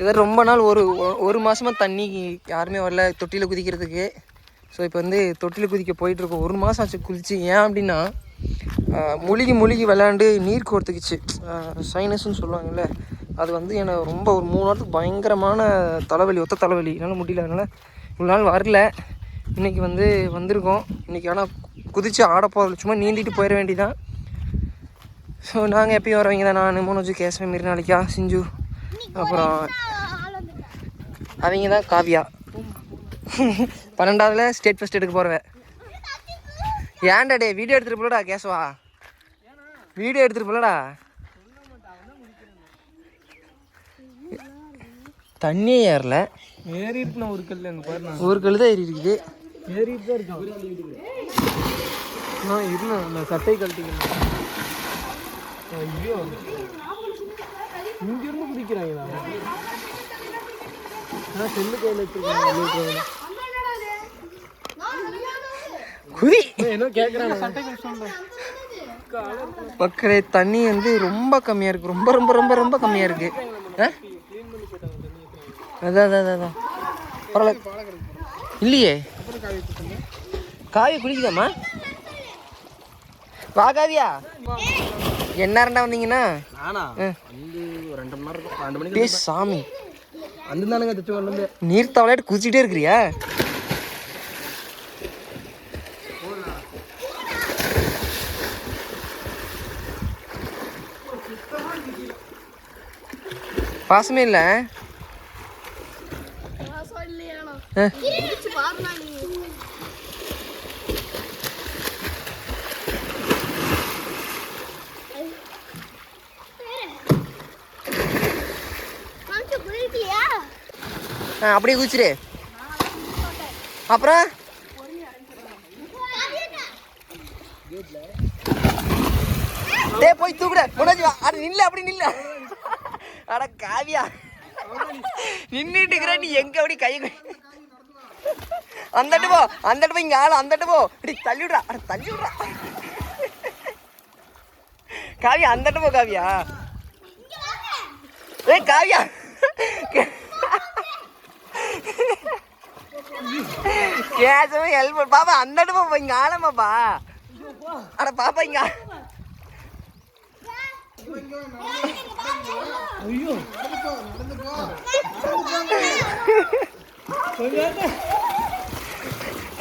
கிட்டத்தட்ட ரொம்ப நாள் ஒரு ஒரு மாதமாக தண்ணி யாருமே வரல. தொட்டியில் குதிக்கிறதுக்கு. ஸோ இப்போ வந்து தொட்டியில் குதிக்க போயிட்டுருக்கோம். ஒரு மாதம் ஆச்சு குதிச்சு ஏன் அப்படின்னா முழுகி முழுகி விளாண்டு நீர் கோர்த்துக்குச்சு. சைனஸ்ன்னு சொல்லுவாங்கல்ல அது வந்து எனக்கு ரொம்ப ஒரு மூணு வாரத்துக்கு பயங்கரமான தலைவலி ஒத்த தலைவலி. என்னால் முடியல. அதனால் இவ்வளோ நாள் வரல. இன்னைக்கு வந்து வந்திருக்கோம். இன்னைக்கு ஆனால் குதித்து ஆட போகிறது சும்மா நீந்திட்டு போயிட வேண்டியதான் ஸோ நாங்கள் எப்பயும் வரவங்க தான் நான் மோனோஜு கேசவ மிருநாளிக்கா சிஞ்சு அப்புறம் அவங்க தான் காவியா. பன்னெண்டாவதுல ஸ்டேட் ஃபஸ்ட் எடுக்க போகிறவ ஏன்டா டே வீடியோ எடுத்துகிட்டு போலடா கேசவா வீடியோ எடுத்துகிட்டு போலடா. தண்ணியே ஏறல. ஒரு கல் ஒரு கல் தான் ஏறி இருக்குது ஏறிட்டு தான் ஆ நான் சட்டை கழட்டிக்கணும் ஐயோ. இங்க இருந்து குடிக்கிறாங்களா நான் செல்லு கையில் வச்சிருக்கேன் குதி. என்ன கேட்குறாங்க மக்களே தண்ணி வந்து ரொம்ப கம்மியாக இருக்குது ரொம்ப ரொம்ப ரொம்ப ரொம்ப கம்மியாக இருக்குது ஆ? அதான் அதான் பரவாயில்ல. இல்லையே. காவி குளிக்குதாம்மா வா காவியா. என்ன ரெண்டா வந்தீங்கன்னா? நானா. வந்து ஒரு ரெண்டு மணி நேரம் ரெண்டு மணிக்கு டே சாமி. வந்து தானுங்க தச்சு வரல நீர் தவளையாட்டு குதிச்சுட்டே இருக்கிறியா? பாசமே இல்லை ஆ ஆ அப்படியே குதிச்சிரு. அப்புறம்? டேய் போய் தூக்குட. முன்னாடி வா. அட நில்ல அப்படி நில்ல. அட காவியா. நின்னுட்டு இருக்கிற நீ எங்க அப்படி கை அந்தட்டு போ அந்தட்டு போய் இங்க ஆள் அந்தட்டு போ. இப்படி தள்ளி விடுறா அட தள்ளி விடுறா காவியா அந்தட்டு போ காவியா. ஏய் காவியா. கேசவே ஹெல்ப் பாப்பா அந்த இடமா போய் இங்க ஆளமாப்பா அட பாப்பா இங்க ஐயோ.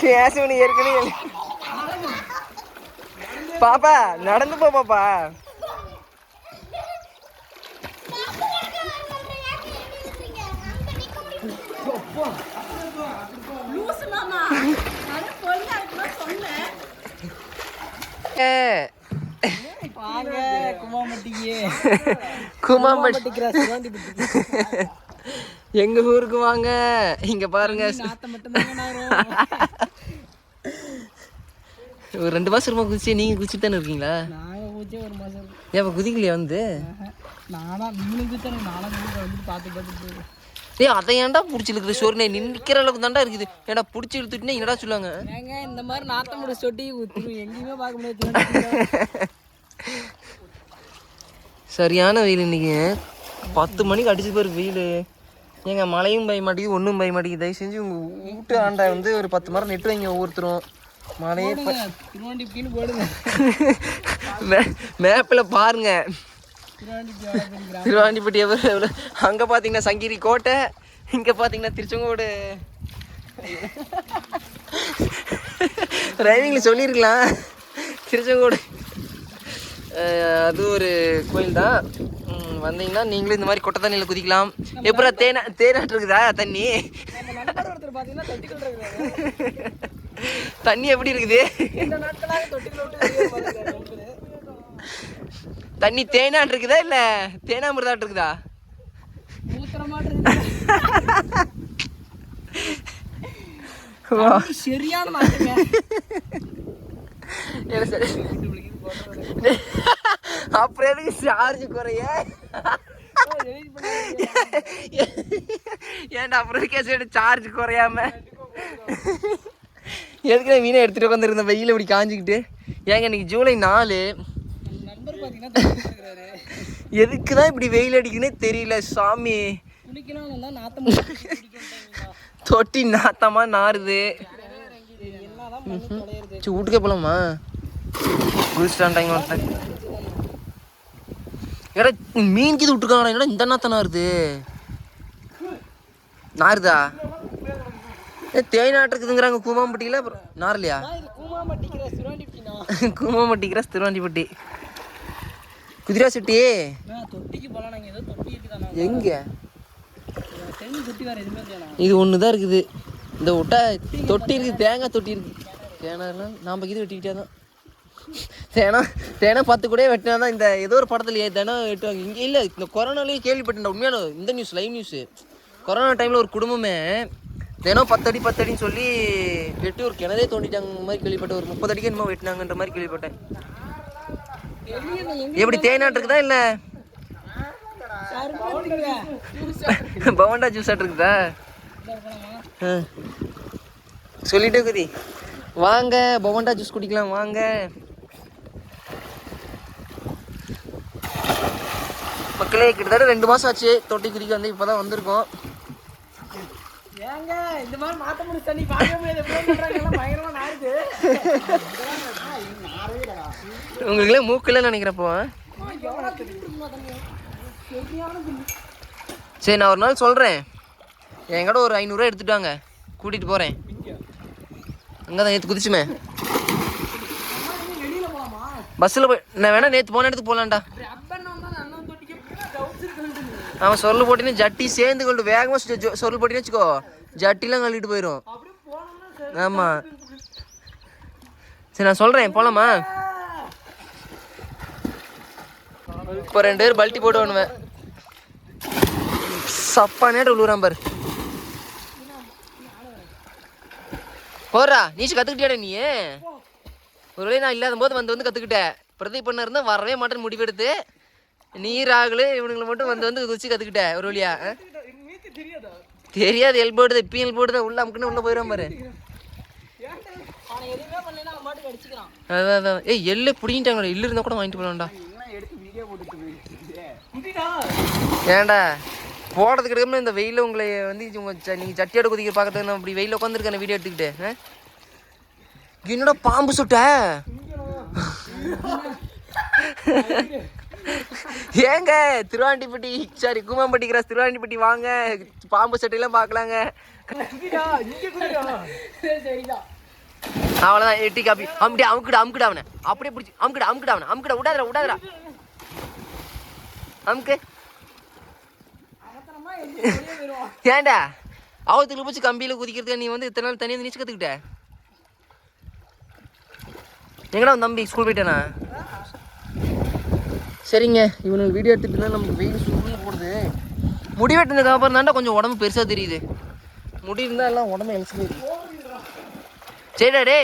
கேசவனு ஏற்கனவே பாப்பா நடந்து போ பாப்பா ஏ, வாங்க குமாமட்டிக்கு குமாம்பட்டி கிராஸ் வாண்டிப்பட்டி எங்க ஊருக்கு வாங்க. இங்க பாருங்க. ஒரு ரெண்டு மாசம் ரொம்ப குதிச்சு நீங்க குதிச்சுட்டு தானே இருக்கீங்களா. ஏன் குதிக்கலையா வந்து. நானா நீங்க பூச்சா நானா பூச்சா வந்து பார்த்து பார்த்து ஏய் அதை ஏன்டா பிடிச்சி இழுக்குது சோறு நிற்கிற அளவுக்கு தான்டா இருக்குது. ஏன்டா பிடிச்சி இழுத்துட்டுனே என்னடா சொல்லுவாங்க? ஏங்க இந்த மாதிரி நாத்தம் முடிச்சு சொட்டி எங்கேயுமே பார்க்க முடியாது. சரியான வெயில் இன்னைக்கு. பத்து மணிக்கு அடிச்சு போயிரு வெயில். ஏங்க மழையும் பெய்ய மாட்டேங்குது ஒன்றும் பெய்ய மாட்டேங்குது. தயவு செஞ்சு உங்கள் வீட்டு ஆண்டை வந்து ஒரு பத்து மரம் நெட்டு வைங்க ஒவ்வொருத்தரும். மழையே மேப்பில் பாருங்க. திருவாண்டிப்பட்டி எவ்வளோ அங்கே பார்த்தீங்கன்னா சங்கிரி கோட்டை இங்கே பார்த்தீங்கன்னா திருச்செங்கோடு. டிரைவிங்கில் சொல்லியிருக்கலாம். திருச்செங்கோடு. அது ஒரு கோயில் தான். வந்தீங்கன்னா நீங்களும் இந்த மாதிரி கொட்டை தண்ணியில் குதிக்கலாம் எப்பறம் தேனா தேனாட்டு இருக்குதா தண்ணி? தண்ணி எப்படி இருக்குது? தண்ணி தேனாட்டு இருக்குதா இல்லை தேனாமிரதாட்டு இருக்குதா? சரியான நாட்டுங்க என்ன சரி. அப்புறம் எதுக்கு சார்ஜ் குறைய. ஏன்டா அப்புறம் கேஸ் சார்ஜ் குறையாம? எதுக்கு மீனை எடுத்துட்டு உட்காந்துருந்த வெயில இப்படி காஞ்சிக்கிட்டு? ஏங்க இன்னைக்கு ஜூலை நாலு. எதுக்கு தான் இப்படி வெயில் அடிக்குதுன்னே தெரியல சாமி. தொட்டி நாத்தமா நாறுது. சரி வீட்டுக்கே போலாமா? குளிச்சிட்டான்டாங்க வந்துட்டேன் ஏடா மீன் கீது விட்டுருக்காங்கடா என்னடா இந்த நாத்தம் நாறுது? நாறுதா? ஏ தேய் நாட்டுக்குதுங்கிறாங்க கூமாம்பட்டியில். அப்புறம் நாரலையா நான் இது கூமா மாட்டிக்கிற சுராண்டிப்பினா கூமாம்பட்டி கிராஸ் திருவாண்டிப்பட்டி குதிரா சிட்டி? எங்க? இது ஒன்று தான் இருக்குது. இந்த விட்டா தொட்டி இருக்குது தேங்காய் தொட்டி இருக்குது தேனாலாம் நாம் இது வெட்டிக்கிட்டே தான். தேனா தேனா பத்து கூட வெட்டினா தான் இந்த ஏதோ ஒரு படத்துலையே தினம் வெட்டுவாங்க. இங்கே இல்லை இந்த கொரோனாலேயே கேள்விப்பட்டேன் உண்மையான இந்த நியூஸ் லைவ் நியூஸு கொரோனா டைமில் ஒரு குடும்பமே தினம் பத்தடி பத்தடின்னு சொல்லி வெட்டி ஒரு கிணறே தோண்டிட்டாங்க மாதிரி கேள்விப்பட்டேன். ஒரு முப்பது அடிக்கு என்னமோ வெட்டினாங்கன்ற மாதிரி கேள்விப்பட்டேன். எப்படி தேனாட்டு இல்லை? பவண்டா ஜூஸ் இருக்குதா? சொல்லிட்டே குதி. வாங்க பவண்டா ஜூஸ் குடிக்கலாம் வாங்க. மக்களே கிட்டத்தட்ட ரெண்டு மாசம் ஆச்சு தொட்டி குடிக்க வந்து இப்போதான் வந்திருக்கோம். ஏங்க இந்த மாதிரி மாத்த முடிச்சு பார்க்க முடியாது. எல்லாம் பயங்கரமா நாருது உங்களுக்குலாம் மூக்கில் நினைக்கிறப்போ சரி நான் ஒரு நாள் சொல்கிறேன் என்கிட்ட ஒரு ஐநூறுரூவா எடுத்துட்டு வாங்க. கூட்டிகிட்டு போகிறேன் அங்கே தான் நேற்று குதிச்சுமே பஸ்ஸில் போய் நான் வேணா நேற்று போன இடத்துக்கு போகலான்டா அவன் சொல்லு போட்டின்னு ஜட்டி சேர்ந்து கொண்டு வேகமாக சொல்லு போட்டின்னு வச்சுக்கோ. ஜட்டிலாம் கழுவிட்டு போயிடும் ஆமாம் சரி நான் சொல்கிறேன் போகலாமா இப்போ ரெண்டு பேர் பல்ட்டி போட்டு வேணுவேன் சப்பா நேரம் விழுவுறான் பாரு. போடுறா நீச்சு கற்றுக்கிட்டியாடா நீ? ஒருவேளை நான் இல்லாத போது வந்து வந்து கற்றுக்கிட்டேன் பிரதீப் பண்ண இருந்தால் வரவே மாட்டேன்னு முடிவெடுத்து நீ இவனுங்களை மட்டும் வந்து வந்து குதிச்சு கற்றுக்கிட்டேன் ஒரு வழியா தெரியாது எல் போடுது இப்பயும் எல் எடுத்து உள்ள அமுக்குன்னு உள்ள போயிடும் பாரு. அதான் அதான் ஏய் எள்ளு பிடிங்கிட்டாங்கடா எள்ளு இருந்தால் கூட வாங்கிட்டு போகலாம்டா ஏண்டா ஏன்டா போடுறதுக்கு எடுக்காம இந்த வெயில உங்களை வந்து உங்க நீங்கள் சட்டியோட குதிக்க பார்க்கறதுக்கு நான் இப்படி வெயில உட்காந்துருக்கேன் வீடியோ எடுத்துக்கிட்டு என்னோட என்னடா பாம்பு சுட்ட? ஏங்க திருவாண்டிப்பட்டி சாரி கூமாம்பட்டி கிராஸ் திருவாண்டிப்பட்டி வாங்க. பாம்பு சட்டையெல்லாம் பார்க்கலாங்க. அவ்வளோதான் எட்டி காப்பி. அமுடி அமுக்குடா அமுக்குடா அவனை. அப்படியே பிடிச்சி அமுக்குடா அமுக்குடா அவனை. அமுக்குடா விடாதடா விடாதடா அமுக்கு. ஏன்டா? அவத்துக்கு பிடிச்சி கம்பியில் குதிக்கிறதுக்கு நீ வந்து இத்தனை நாள் தனியாக நீச்சு கற்றுக்கிட்ட எங்கடா தம்பி? ஸ்கூல் போயிட்டானா? சரிங்க இவனுக்கு வீடியோ எடுத்துட்டு நமக்கு வெயில் சுருங்க போடுது. முடி வெட்டினதுக்கு அப்புறம் தாண்டா கொஞ்சம் உடம்பு பெருசாக தெரியுது. முடி இருந்தால் எல்லாம் உடம்பு எழுச்சி சரிடா டே